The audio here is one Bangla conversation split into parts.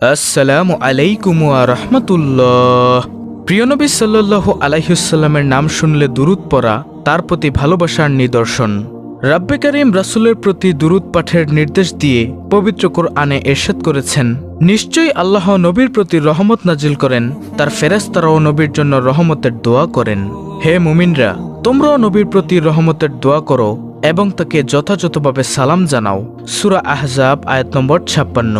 আসসালামু আলাইকুম রহমতুল্লাহ। প্রিয়নবী সাল্লাহ আলাইহুসাল্লামের নাম শুনলে দুরুদ পড়া, তার প্রতি ভালোবাসার নিদর্শন। রাব্বে করিম রাসুলের প্রতি দুরুদ পাঠের নির্দেশ দিয়ে পবিত্র কোরআনে এরশাদ করেছেন। নিশ্চয়ই আল্লাহ নবীর প্রতি রহমত নাজিল করেন, তার ফেরেস্তারাও নবীর জন্য রহমতের দোয়া করেন। হে মুমিনরা, তোমরাও নবীর প্রতি রহমতের দোয়া করো এবং তাকে যথাযথভাবে সালাম জানাও। সুরা আহজাব আয়াত নম্বর ছাপ্পান্ন।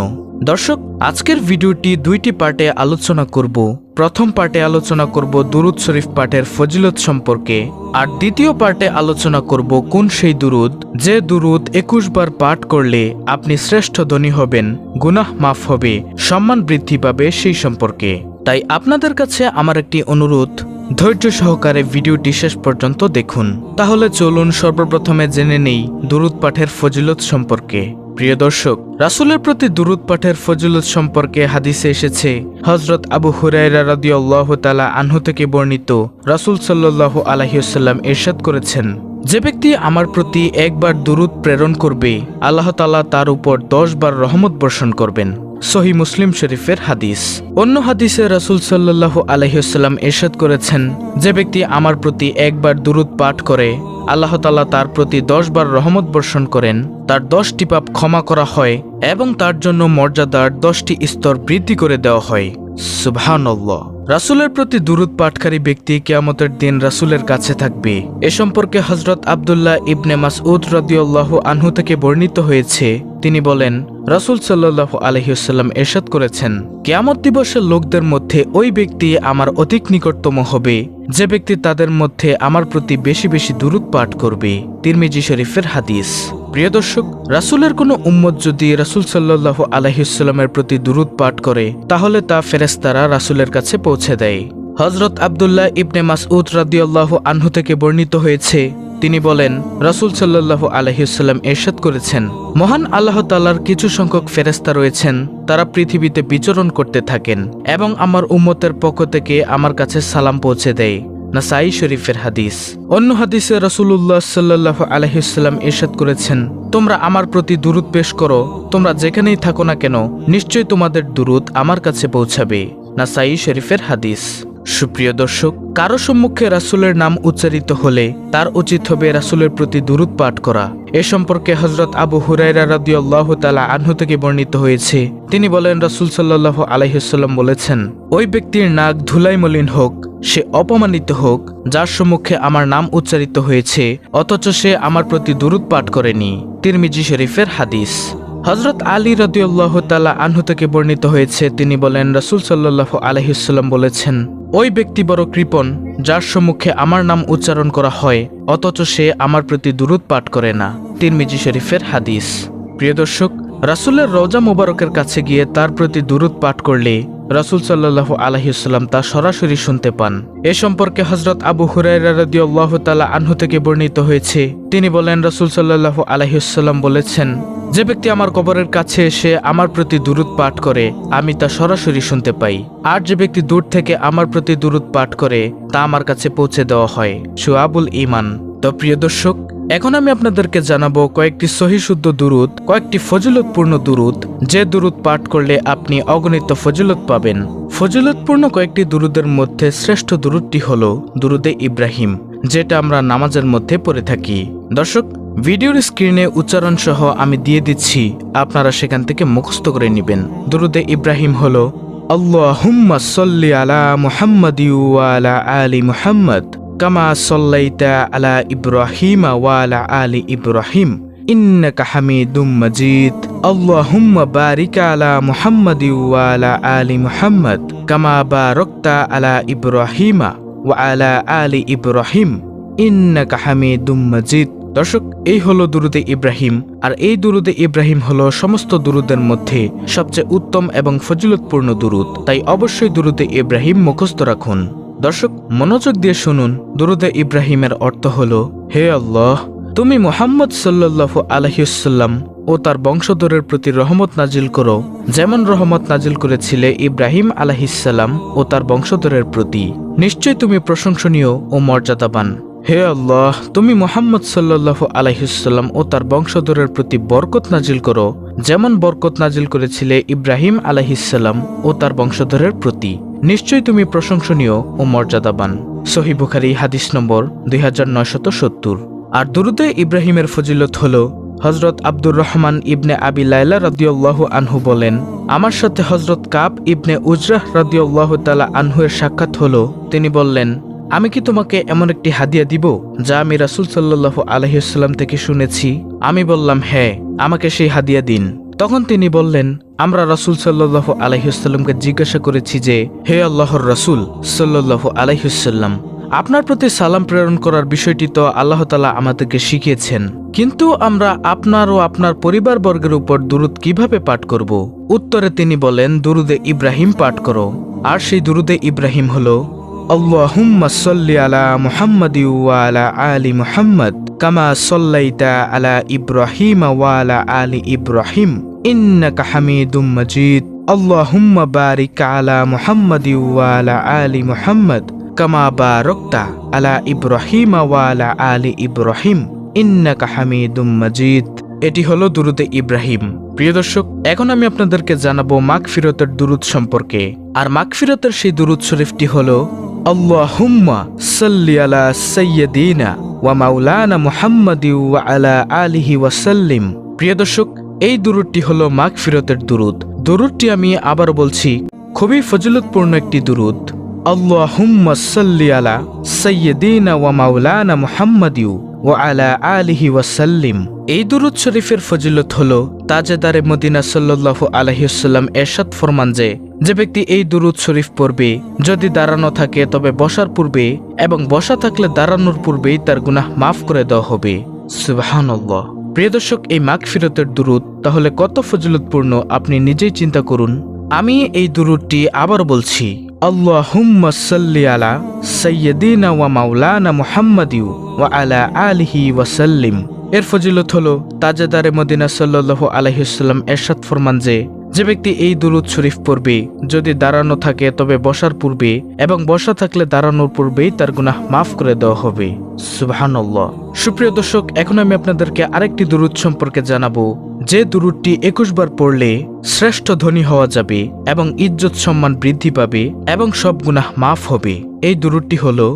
দর্শক, আজকের ভিডিওটি দুইটি পার্টে আলোচনা করব। প্রথম পার্টে আলোচনা করব দুরুদ শরীফ পাঠের ফজিলত সম্পর্কে। আর দ্বিতীয় পার্টে আলোচনা করব কোন সেই দুরুদ, যে দুরুদ একুশ বার পাঠ করলে আপনি শ্রেষ্ঠ ধনী হবেন, গুনাহ মাফ হবে, সম্মান বৃদ্ধি পাবে সেই সম্পর্কে। তাই আপনাদের কাছে আমার একটি অনুরোধ, ধৈর্য সহকারে ভিডিওটি শেষ পর্যন্ত দেখুন। তাহলে চলুন সর্বপ্রথমে জেনে নেই দুরুদ পাঠের ফজিলত সম্পর্কে। প্রিয় দর্শক, রাসুলের প্রতি দুরুদ পাঠের ফজলত সম্পর্কে হাদিসে এসেছে হজরত আবু হুরাইরা রাদিয়াল্লাহ তালা আনহু থেকে বর্ণিত, রাসুল সাল্লাহ আলহিউসাল্লাম এরশাদ করেছেন, যে ব্যক্তি আমার প্রতি একবার দুরুদ প্রেরণ করবে, আল্লাহ তালা তার উপর দশ বার রহমত বর্ষণ করবেন। সহি মুসলিম শরীফের হাদিস। অন্য হাদিসে রাসুল সাল্লাহ আলহিউসাল্লাম এরশাদ করেছেন, যে ব্যক্তি আমার প্রতি একবার দুরুদ পাঠ করে, আল্লাহ তালা তার প্রতি দশ বার রহমত বর্ষণ করেন, তার দশটি পাপ ক্ষমা করা হয় এবং তার জন্য মর্যাদার দশটি স্তর বৃদ্ধি করে দেওয়া হয়। সুবহানাল্লাহ। রাসুলের প্রতি দুরুদ পাঠকারী ব্যক্তি কেয়ামতের দিন রাসুলের কাছে থাকবে। এ সম্পর্কে হজরত আবদুল্লাহ ইবনে মাসউদ রদিউল্লাহ আনহু থেকে বর্ণিত হয়েছে। তিনি বলেন, রাসুল সাল্লাহ আলহিউসাল্লাম এরশাদ করেছেন, কেয়ামত দিবসের লোকদের মধ্যে ওই ব্যক্তি আমার অধিক নিকটতম হবে। যে ব্যক্তি তাদের মধ্যে আমার প্রতি বেশি বেশি দুরুদ পাঠ করবে। তিরমিজি শরীফের হাদিস। প্রিয় দর্শক, রাসুলের কোনো উম্মত যদি রাসুল সাল্লাহ আলহিউসাল্লামের প্রতি দুরুদ পাঠ করে, তাহলে তা ফেরেস্তারা রাসুলের কাছে পৌঁছে দেয়। হজরত আবদুল্লাহ ইবনে মাসউদ রাদিয়াল্লাহু আনহু থেকে বর্ণিত হয়েছে, তিনি বলেন, রাসুল সাল্লাহ আলহিউসাল্লাম এরশাদ করেছেন। মহান আল্লাহ তাল্লার কিছু সংখ্যক ফেরেস্তা রয়েছেন, তারা পৃথিবীতে বিচরণ করতে থাকেন এবং আমার উম্মতের পক্ষ থেকে আমার কাছে সালাম পৌঁছে দেয়। নাসাই শরীফের হাদিস। অন্য হাদিসে রসুল্লাহ সাল্লাহ আলহিসাল্লাম ইরশাদ করেছেন, তোমরা আমার প্রতি দুরুদ পেশ করো, তোমরা যেখানেই থাকো না কেন, নিশ্চয়ই তোমাদের দুরুদ আমার কাছে পৌঁছাবে। নাসাই শরীফের হাদিস। সুপ্রিয় দর্শক, কারও সম্মুখে রাসুলের নাম উচ্চারিত হলে তার উচিত হবে রাসুলের প্রতি দুরুদ পাঠ করা। এ সম্পর্কে হজরত আবু হুরাইরা রাদিয়াল্লাহ তালা আনহু থেকে বর্ণিত হয়েছে। তিনি বলেন, রাসুল সাল্লাহ আলাইসাল্লাম বলেছেন, ওই ব্যক্তির নাক ধুলাই মলিন হোক সে অপমানিত হোক, যার সম্মুখে আমার নাম উচ্চারিত হয়েছে, অথচ সে আমার প্রতি দুরুদ পাঠ করেনি, তিরমিজি শরীফের হাদিস। হজরত আলী রদিউল্লাহ তালা আনহু থেকে বর্ণিত হয়েছে, তিনি বলেন, রাসুল সাল্লাহ আলহিসাল্লাম বলেছেন, ওই ব্যক্তি বড় কৃপণ, যার সম্মুখে আমার নাম উচ্চারণ করা হয়, অথচ সে আমার প্রতি দুরুদ পাঠ করে না। তিরমিজি শরীফের হাদিস। প্রিয় দর্শক, রাসুলের রওজা মোবারকের কাছে গিয়ে তার প্রতি দুরুদ পাঠ করলে রাসুল সাল্লাহ আলহিউসাল্লাম তা সরাসরি শুনতে পান। এ সম্পর্কে হজরত আবু হুরাইরাদিয়াল্লাহ তালা আনহু থেকে বর্ণিত হয়েছে। তিনি বলেন, রাসুল সাল্লাহ আলহিউসাল্লাম বলেছেন, যে ব্যক্তি আমার কবরের কাছে এসে আমার প্রতি দুরুদ পাঠ করে, আমি তা সরাসরি শুনতে পাই। আর যে ব্যক্তি দূর থেকে আমার প্রতি দুরুদ পাঠ করে, তা আমার কাছে পৌঁছে দেওয়া হয়। সুয়াবুল ইমান তো প্রিয় দর্শক এখন আমি আপনাদেরকে জানাব কয়েকটি সহিশুদ্ধ দুরুদ, কয়েকটি ফজিলতপূর্ণ দুরুদ, যে দুরুদ পাঠ করলে আপনি অগণিত ফজিলত পাবেন। ফজিলতপূর্ণ কয়েকটি দুরুদের মধ্যে শ্রেষ্ঠ দুরুদটি হল দুরুদে ইব্রাহিম, যেটা আমরা নামাজের মধ্যে পড়ে থাকি। দর্শক, ভিডিওর স্ক্রিনে উচ্চারণ সহ আমি দিয়ে দিচ্ছি, আপনারা সেখান থেকে মুখস্থ করে নেবেন। দুরুদে ইব্রাহিম হল, আল্লাহুম্মা সল্লি আলা মুহাম্মদ আলা আলী মুহাম্মদ। কামা সল্লাইতা আলা ইব্রাহিম ওয়ালা আলি ইব্রাহিম। ইন্নাকা হামিদুম মাজিদ। আল্লাহুম্মা বারিক আলা মুহাম্মদ ওয়ালা আলি মুহাম্মদ। কামা বারাকতা আলা ইব্রাহিমা ওয়ালা আলি ইব্রাহিম। ইন্নাকা হামিদুম মাজিদ। দর্শক, এই হলো দুরুদে ইব্রাহিম। আর এই দুরুদে ইব্রাহিম হলো সমস্ত দুরুদের মধ্যে সবচেয়ে উত্তম এবং ফজিলতপূর্ণ দুরুদ। তাই অবশ্যই দুরুদে ইব্রাহিম মুখস্থ রাখুন। দর্শক, মনোযোগ দিয়ে শুনুন। দুরুদে ইব্রাহিমের অর্থ হল, হে আল্লাহ, তুমি মোহাম্মদ সাল্লাহ আলহিউসাল্লাম ও তার বংশধরের প্রতি রহমত নাজিল করো। যেমন রহমত নাজিল করেছিলে ইব্রাহিম আলাহিসাল্লাম ও তার বংশধরের প্রতি। নিশ্চয় তুমি প্রশংসনীয় ও মর্যাদাবান। হে আল্লাহ, তুমি মোহাম্মদ সাল্লাল্লাহু আলাইহিসাল্লাম ও তার বংশধরের প্রতি বরকত নাজিল করো। যেমন বরকত নাজিল করেছিলে ইব্রাহিম আলাইহিসাল্লাম ও তার বংশধরের প্রতি। নিশ্চয়ই তুমি প্রশংসনীয় ও মর্যাদাবান। সহি বুখারি, হাদিস নম্বর দুই আর দুরুদে ইব্রাহিমের ফজিলত হল হজরত আব্দুর রহমান ইবনে আবি লাইলা রদিউল্লাহু আনহু বলেন, আমার সাথে হজরত কাব ইবনে উজরাহ রদিউল্লাহ তালা আনহুয়ের সাক্ষাৎ হলো। তিনি বললেন, আমি কি তোমাকে এমন একটি হাদিয়া দিব, যা আমি রাসুল সাল্লাহ আলহিউসাল্লাম থেকে শুনেছি? আমি বললাম হ্যাঁ আমাকে সেই হাদিয়া দিন। তখন তিনি বললেন, আমরা রসুল সাল্লাহ আলহিউসাল্লামকে জিজ্ঞাসা করেছি যে, হে আল্লাহর রসুল সাল্লাহ আলহিউসাল্লাম আপনার প্রতি সালাম প্রেরণ করার বিষয়টি তো আল্লাহ তালা আমাদেরকে শিখিয়েছেন। কিন্তু আমরা আপনার ও আপনার পরিবারবর্গের উপর দুরুদ কীভাবে পাঠ করব? উত্তরে তিনি বলেন, দুরুদে ইব্রাহিম পাঠ করো। আর সেই দুরুদে ইব্রাহিম হল, আল্লাহুম্মা আলা আলা আলি কামা সাল্লাইতা আলা ইব্রাহিম ওয়া আলা আলি ইব্রাহিম। ইন্নাকা হামিদুম মাজিদ। আল্লাহুম্মা বারিক আলা মুহাম্মাদ ওয়া আলা মুহাম্মদ। কামা বারাকতা আলা ইব্রাহিম ওয়া আলা ইব্রাহিম। ইন্নাকা হামিদুম মাজিদ। এটি হলো দুরুদে ইব্রাহিম। প্রিয় দর্শক, এখন আমি আপনাদেরকে জানাব মাগফিরতের দুরুদ সম্পর্কে। আর মাগফিরতের সেই দুরুদ শরীফটি হলো, আল্লাহুম্মা সাল্লি আলা সাইয়্যিদিনা ওয়া মাওলানা মুহাম্মাদি ওয়া আলা আলিহি ওয়া সাল্লিম প্রিয় দর্শক এই দুরুদটি হলো মাগফিরতের দুরুদ। দুরুদটি আমি আবার বলছি, খুবই ফজিলতপূর্ণ একটি দুরুদ। সাল্লি আলা ওয়া মাওলানা আলা আলিহি এই দুরুদ শরীফের হল মদিনা সাল্লাল্লাহু এরশাদ যে ব্যক্তি এই দুরুদ শরীফ পড়বে, যদি দাঁড়ানো থাকে তবে বসার পূর্বে এবং বসা থাকলে দাঁড়ানোর পূর্বেই তার গুনাহ মাফ করে দেওয়া হবে। সুবহানাল্লাহ। প্রিয় দর্শক, এই মাঘ ফিরতের দুরুদ, তাহলে কত ফজলতপূর্ণ আপনি নিজেই চিন্তা করুন। আমি এই দুরুদটি আবার বলছি সাল্লি আলা ওয়া ওয়া আলা সাল্লিম। এর ফজিলত হলো, তাজেদারে মদিনা সাল্লাল্লাহু আলাইহিসাল্লাম এরশাদ ফরমান যে যে ব্যক্তি এই দুরুদ শরীফ পড়বে, যদি দাঁড়ানো থাকে তবে বসার পূর্বে এবং বসা থাকলে দাঁড়ানোর পূর্বেই তার গুনাহ মাফ করে দেওয়া হবে। সুবহানাল্লাহ। সুপ্রিয় দর্শক, এখন আমি আপনাদেরকে আরেকটি দুরুদ সম্পর্কে জানাব। যে দুরুদটি একুশ বার পড়লে শ্রেষ্ঠ ধনী হওয়া যাবে এবং ইজ্জত সম্মান বৃদ্ধি পাবে এবং সব গুনাহ মাফ হবে। এই দুরুদটি হলো,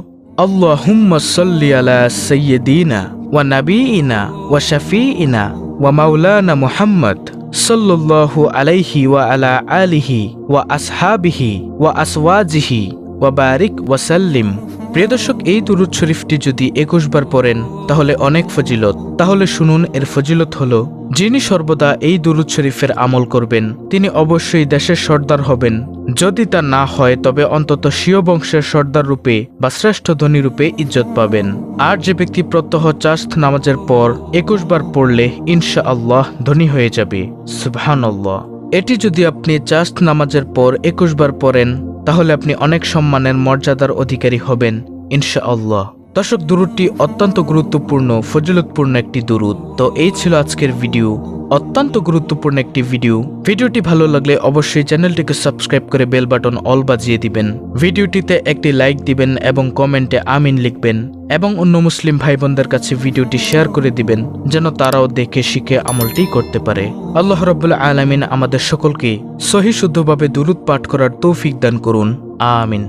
আল্লাহুম্মা সাল্লি আলা সাইয়্যিদিনা ওয়া নাবিয়িনা ওয়া শাফিইনা ওয়া মাওলানা মুহাম্মদ সাল্লাল্লাহু আলাইহি ওয়া আলা আলিহি ওয়া আসহাবিহি ওয়া আসওয়াজিহি ওয়া বারিক ওয়া সাল্লিম প্রিয় দর্শক, এই দুরুদ শরীফটি যদি একুশ বার পড়েন, তাহলে অনেক ফজিলত। তাহলে শুনুন, এর ফজিলত হলো, যিনি সর্বদা এই দুরুদ শরীফের আমল করবেন, তিনি অবশ্যই দেশের সর্দার হবেন। যদি তা না হয়, তবে অন্তত স্বীয় বংশের সর্দার রূপে বা শ্রেষ্ঠ ধনী রূপে ইজ্জত পাবেন। আর যে ব্যক্তি প্রত্যহ চাস্ত নামাজের পর একুশ বার পড়লে ইনশা আল্লাহ ধনী হয়ে যাবে। সুবহানাল্লাহ। এটি যদি আপনি চাস্ত নামাজের পর একুশ বার পড়েন তাহলে আপনি অনেক সম্মানের মর্যাদার অধিকারী হবেন ইনশা আল্লাহ দর্শক, দুরুদটি অত্যন্ত গুরুত্বপূর্ণ, ফজিলতপূর্ণ একটি দুরুদ। তো এই ছিল আজকের ভিডিও। অত্যন্ত গুরুত্বপূর্ণ একটি ভিডিও। ভিডিওটি ভালো লাগলে অবশ্যই চ্যানেলটিকে সাবস্ক্রাইব করে বেল বাটন অল বাজিয়ে দিবেন। ভিডিওটিতে একটি লাইক দিবেন এবং কমেন্টে আমিন লিখবেন এবং অন্য মুসলিম ভাই বোনদের কাছে ভিডিওটি শেয়ার করে দিবেন, যেন তারাও দেখে শিখে আমলটি করতে পারে। আল্লাহ রবুল্লা আলমিন আমাদের সকলকে সহি শুদ্ধভাবে দুরুদ পাঠ করার তৌফিক দান করুন। আমিন।